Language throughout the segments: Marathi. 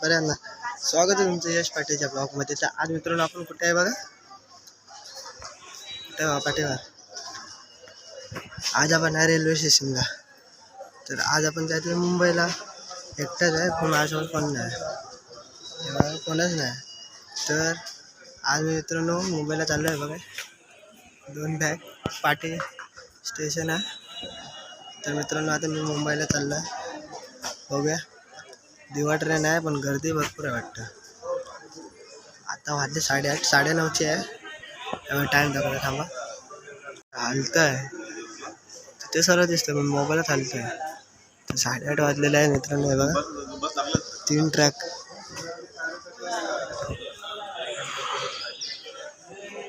बरं ना स्वागत आहे तुमचं यश पाटीलच्या ब्लॉगमध्ये. तर आज मित्रांनो आपण कुठे आहे बघा? कुठे आहे पाठीवर आज आपण आहे रेल्वे स्टेशनला. तर आज आपण जायचं मुंबईला. एकटाच आहे पण माझ्यासोबत कोण नाही कोणच नाही तर आज मी मित्रांनो मुंबईला चाललो आहे बघा. दोन बॅग पाटी स्टेशन आहे. तर मित्रांनो आता मी मुंबईला चाललो आहे. बघूया. दिवा ट्रेन आहे पण गर्दी भरपूर आहे वाटतं. आता वाजले साडेआठ साडेनऊची आहे. त्यामुळे टाईम दाखवला थांबा. हालतं आहे तिथे सर्व दिसतं पण मोबाईलात हालतं आहे तर साडेआठ वाजलेलं आहे मित्रांनो हे बघा. तीन ट्रॅक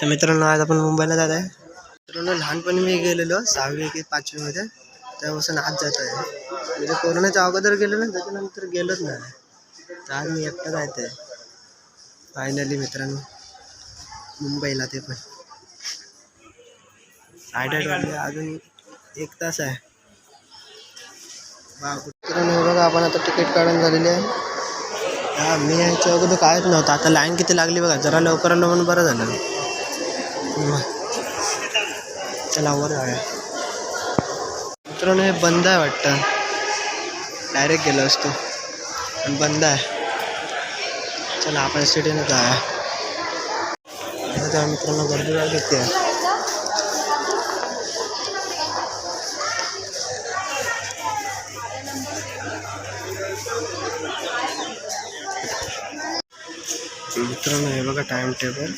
तर मित्रांनो आज आपण मुंबईला जात आहे. मित्रांनो लहानपणी मी गेलेलो सहावी की पाचवीमध्ये. त्यापासून आज जात आहे. म्हणजे कोरोनाच्या अगोदर गेलो ना त्याच्यानंतर गेलोच नाही. तर आज मी एकटा जायचं आहे फायनली मित्रांनो मुंबईला ते पण. साडेआठ वाजले अजून एक तास आहे. मित्रांनो हे बघा आपण आता तिकीट काढून झालेली आहे. हा मी यायच्या अगोदर कायच नव्हतं. आता लाईन किती लागली बघा जरा लवकर आलं म्हणून बरं झालं. चला वर जाऊया. मित्रांनो हे बंद आहे वाटतं. डायरेक्ट गेलो असतो. पण बंद आहे. चला आपण सिटीनं जाऊया. त्या मित्रांनो गर्दी काय किती आहे मित्रांनो हे बघा टाइम टेबल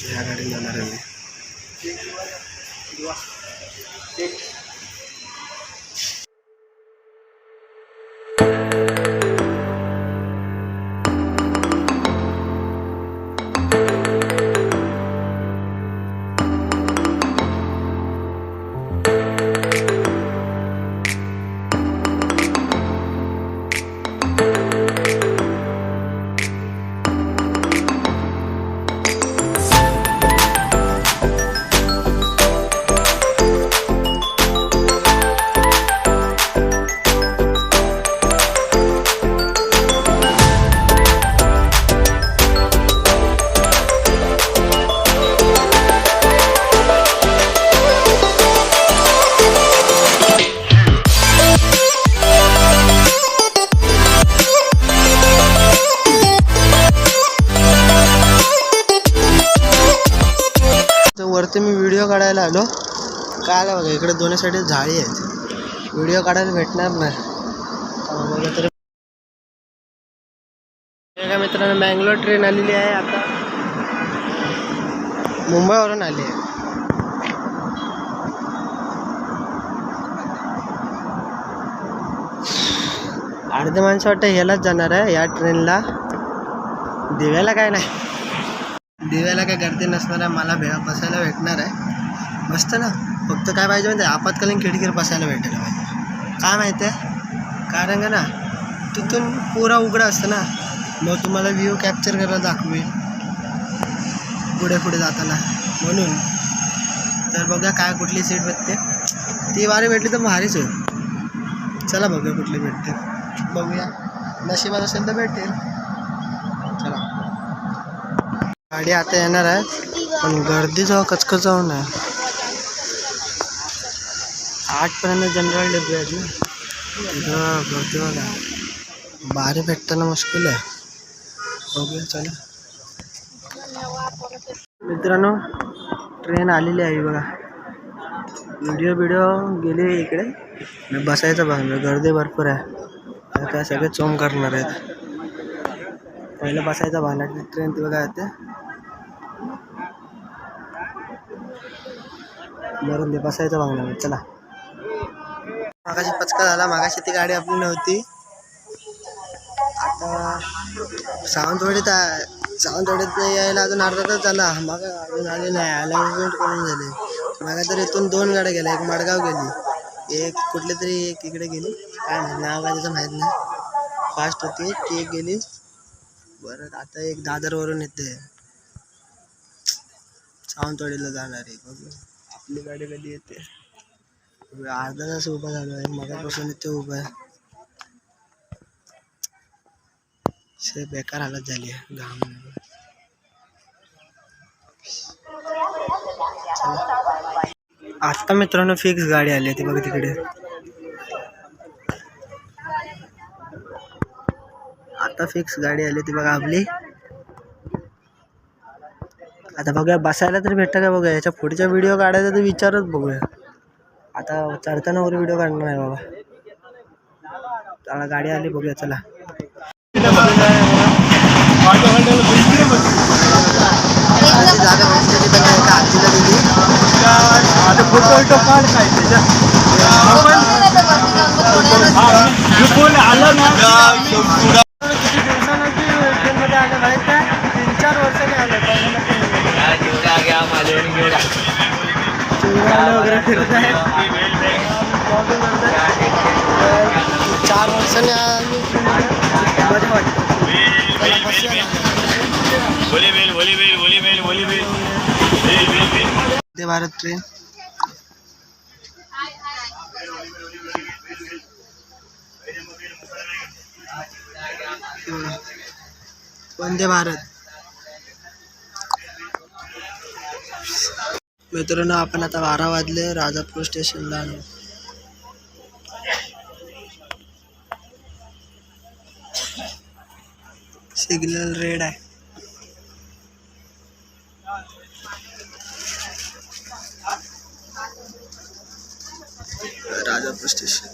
ह्या गाडी जाणार आहे मी. काढायला आलो. काय आलं बघा इकडे दोन्ही साईड झाडी आहेत. व्हिडिओ काढायला भेटणार नाही. बघा तरी एका मित्रानं मँगलोर ट्रेन आलेली आहे आता. मुंबईवरून आली आहे. अर्धे माणसं वाटतं ह्यालाच जाणार आहे या ट्रेनला दिव्याला काय नाही. दिव्याला काय गर्दी नसणार आहे मला भे बसायला भेटणार आहे. मस्त ना. फक्त काय पाहिजे माहिती आहे आपत्कालीन खिडकीवर बसायला भेटायला पाहिजे काय माहिती आहे कारण का ना तिथून पुरा उघडं असतं ना. मग तुम्हाला व्ह्यू कॅप्चर करायला दाखवेल. पुढे पुढे जाताना. म्हणून. तर बघा काय कुठली सीट भेटते. ती वारी भेटली तर भारीच होईल. चला बघूया कुठली भेटते. बघूया. नशिबात असेल तर भेटेल. चला. गाडी आता येणार आहे. पण गर्दी जाऊ कचकच जाऊ नाही आठपर्यंत जनरल डबे आहेत ना. इथं गर्दी बघा बारी भेटताना मुश्किल आहे. बघूया चला. मित्रांनो ट्रेन आलेली आहे बघा. व्हिडिओ बिडिओ गेले इकडे. मी बसायचं बघा गर्दी भरपूर आहे. आता काय सगळे चोम करणार आहेत. पहिलं बसायचं भांडा ट्रेन ती बघा येते बरं ते बसायचं बघणार चला. मागाशी पचका झाला. मागाशी ती गाडी आपली नव्हती. आता सावंतवाडीत सावंतवाडीत यायला अजून अर्धा तास झाला. मग अजून आले नाही. अलाउन्समेंट करून झाले. मागा तर इथून दोन गाड्या गेल्या. एक मडगाव गेली. एक कुठली तरी एक इकडे गेली. काय नाही नाव काय तिचं माहीत नाही. फास्ट होती. ती एक गेली. बरं आता एक दादरवरून येते. सावंतवाडीला जाणार आहे. बघू. आपली गाडी कधी येते? अर्धा तास उभा झालो आहे. मगापासून इथे उभा आहे. से बेकार हालत झाली आहे. घाम. आता मित्रांनो फिक्स गाडी आली आहे ती बघा तिकडे. आता फिक्स गाडी आली ती बघा आपली. आता बघूया बसायला तरी भेटतं का बघूया? याच्या पुढच्या व्हिडिओ काढायचा तर विचारच बघूया. आता चढताना वगैरे व्हिडिओ काढणार आहे बाबा चला गाडी आली बघूया चला तीन चार वर्षांनी आलं चिवडाला वगैरे फिरत आहे Vlogging करत आहे. चार वर्षांनी आम्ही मजा वाटतं चला बसूया ना. वंदे भारत ट्रेन वंदे भारत मित्रांनो आपण आता बारा वाजले राजापूर स्टेशनला आलो. सिग्नल रेड आहे. राजापूर स्टेशन.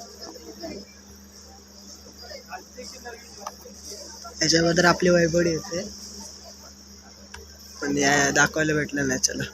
याच्याबद्दल आपली वैभवडी येते. पण या दाखवायला भेटलं नाही चला.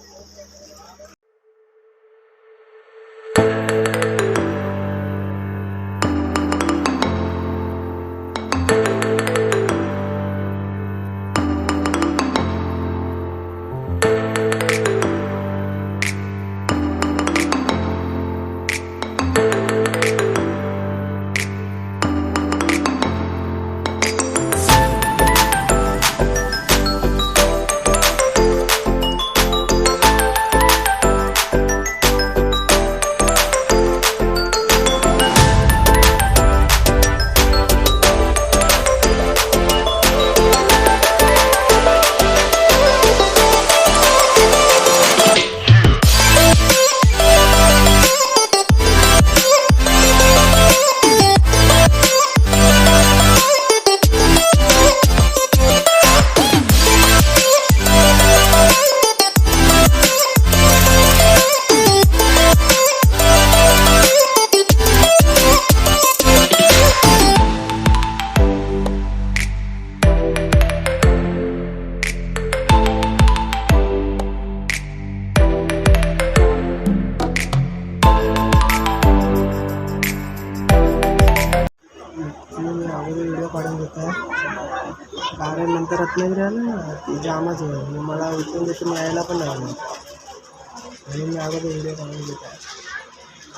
नंतर रत्नागिरी आलं ना ती जामच होईल. मग मला इथून तिथून यायला पण नाही आलं. आणि मी अगोदर व्हिडिओ काढून घेत आहे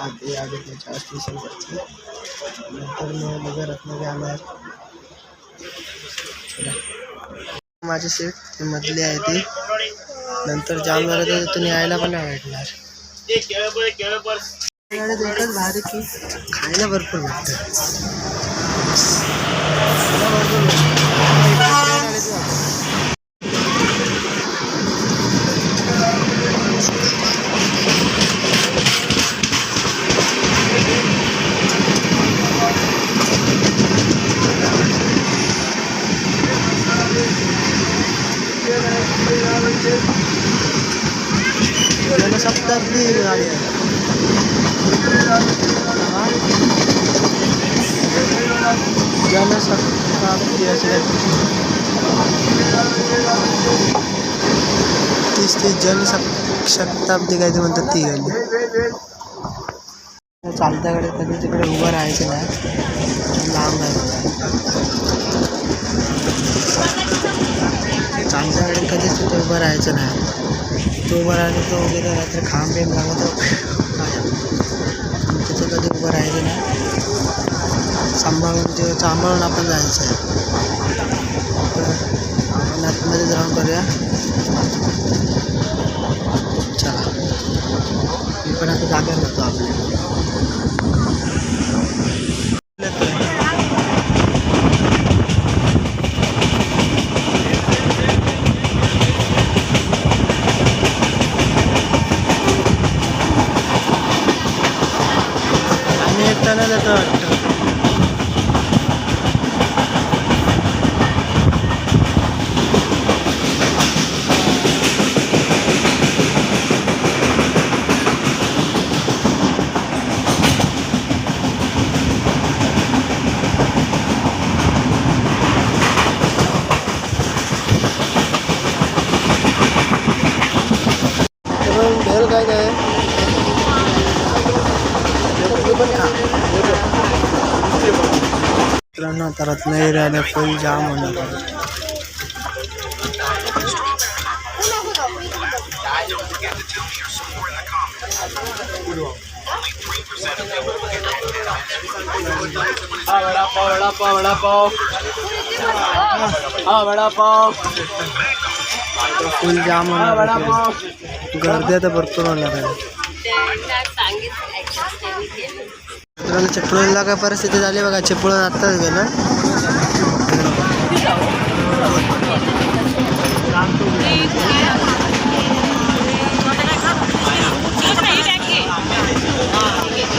आधी आधी त्याच्या स्टेशनवरची नंतर मग बघा रत्नागिरी चला. माझी सीट ती मधली आहे ती. नंतर जाम झालं तर तिथून यायला पण नाही भेटणार. एकच भारी की खायला भरपूर भेटतं. जनशताब्दी गाडी आहे जनशताब्दी असेल तीस तीस काय ते म्हणतात ती गाडी चालत्या गाडी कधी तिकडे उभं राहायचं नाही. लांब आहे. चालत्या गाडी कधीच तिथे उभं राहायचं नाही. तो उभं राहिला तो वगैरे रात्री खांब बिंब लागत तिथे कधी उभं राहिलं नाही सांभाळून ते सांभाळून आपण जायचं आहे तर आपण आतमध्ये जाऊन करूया चला मी पण आता जागेवर जातो आपल्या रिटर्न येतो वाटतं तर भेल काय काय मित्रांनो आता रत्नागिरी आल्या फुल जाम होणार आहे. हा वडापाव वडापाव वडापाव हा वडापाव फुल जाम हा होणार आहे वडापाव फुल. गर्दी आता भरपूर होणार आहे मित्रांनो चिपळूणला काय परिस्थिती झाली बघा. चिपळूण आत्ताच गेलं.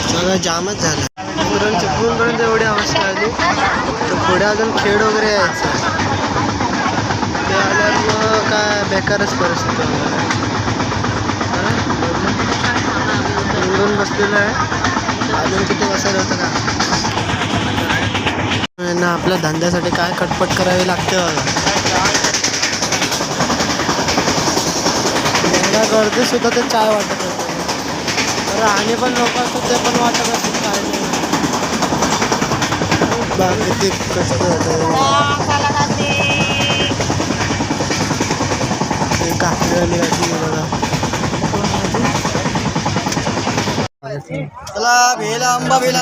सगळं जामच झालं. मित्रांनो चिपळूणपर्यंत एवढी अवस्था आली. तर पुढे अजून खेड वगैरे यायचं ते आल्यावर मग काय बेकारच परिस्थिती बसलेलं आहे. अजून किती बसायला होतं का? यांना आपल्या धंद्यासाठी काय कटपट करावी लागते बघा. गर्दी सुद्धा ते चाय वाटत होते. राहणे पण लोक असतात ते पण वाटत असतात काय नाही. कसं किती कष्ट होतं ते काकडी बघा. चला भेल आंबा भेल।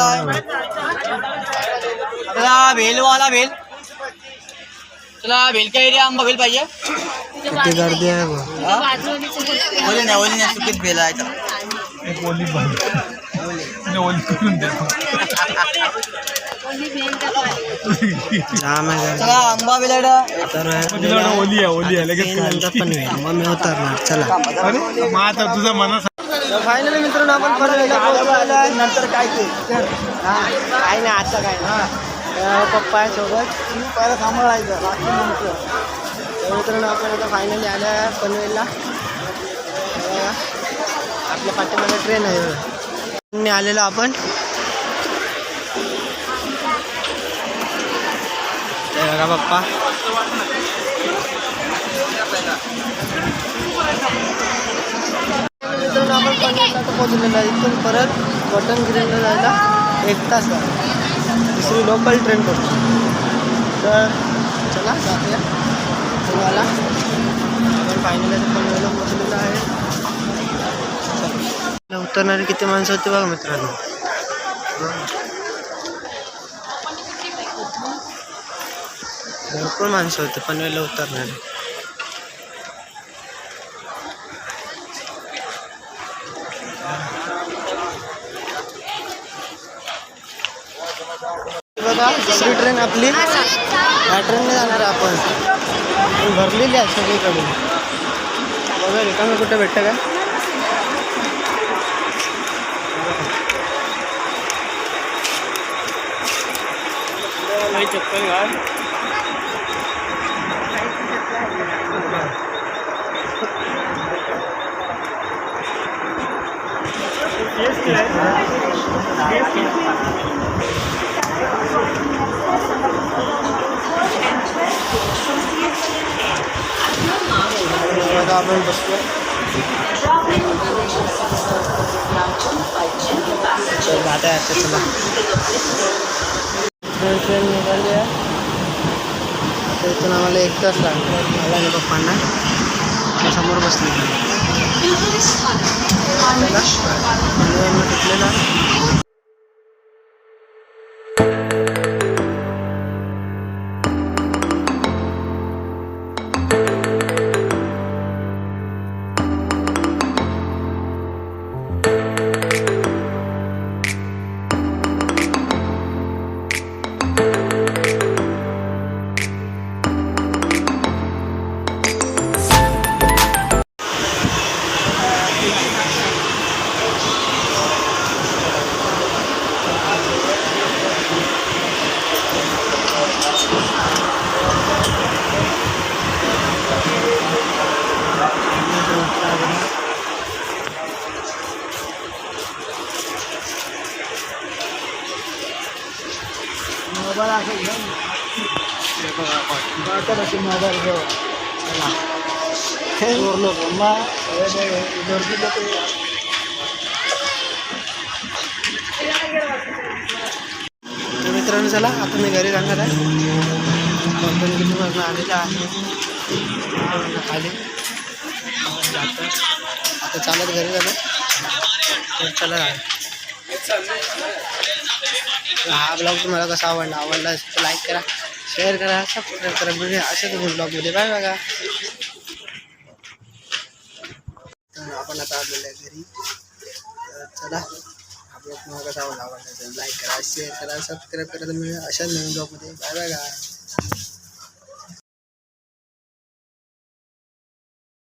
चला भेलवाला भेल। चला भेल काय रे आंबा भेल पाहिजे किती गर्दी आहे ओली नाही ओली नाही सुकीत भेल आहे चला जाम आहे गर्दी चला आंबा भेल आहे तर ओली आहे ओली आहे लगेच पण होईल मग मी उतरणार चला। अरे मग आता तुझा मनास फायनली मित्रांनो आपण पोहोचलेलो आहे नंतर काय ते? हा, काय नाही आता काय ना पप्पा सोबत पहिला सांभाळायचं बाकी नंतर. तर मित्रांनो आपण आता फायनली आलो आहे पनवेलला आपल्या पाठीमागे ट्रेन आहे. आलेलो आपण. पप्पा. मित्रांनो आपण पन्नासला तर पोहोचलेलो आहे. इथून परत कॉटनगिरीला जायला एक तास दुसरी लोकल ट्रेन करतो तर चला जाऊया. तुम्हाला आपण फायनल पनवेलला पोहोचलेलं आहे. उतरणारे उतरणारी किती माणसं होती बघा मित्रांनो. भरपूर माणसं होती पनवेलला उतरणारे. बघा दुसरी ट्रेन आपली. या ट्रेनने जाणार आहे आपण. पण भरलेली आहे सगळीकडून. बघा रिकामी कुठे भेटतं काय? चक्कर घाल. आपण बसलो चल जाता आहे आता चला ट्रेन ट्रेन निघाली आहे आता इथून आम्हाला एक तास लागला मला आणि पप्पांना त्या समोर चला मित्रांनो चला आता मी घरी जाणार आहे. कंपनी किती आलेलं आहे. खाली. आता चालत घरी जाणार. तर चला. हा ब्लॉग तुम्हाला कसा आवडला आवडला तर लाईक करा. शेअर करा सबस्क्राईब करा भेटूया अशा तुम्ही ब्लॉगमध्ये बाय बघा तर आपण आता आलेलो आहे घरी. तर चला आपला तुम्हाला कसा आवडला आवडला लाईक करा शेअर करा सबस्क्राईब करा तुम्ही अशाच नवीन ब्लॉगमध्ये बाय बघा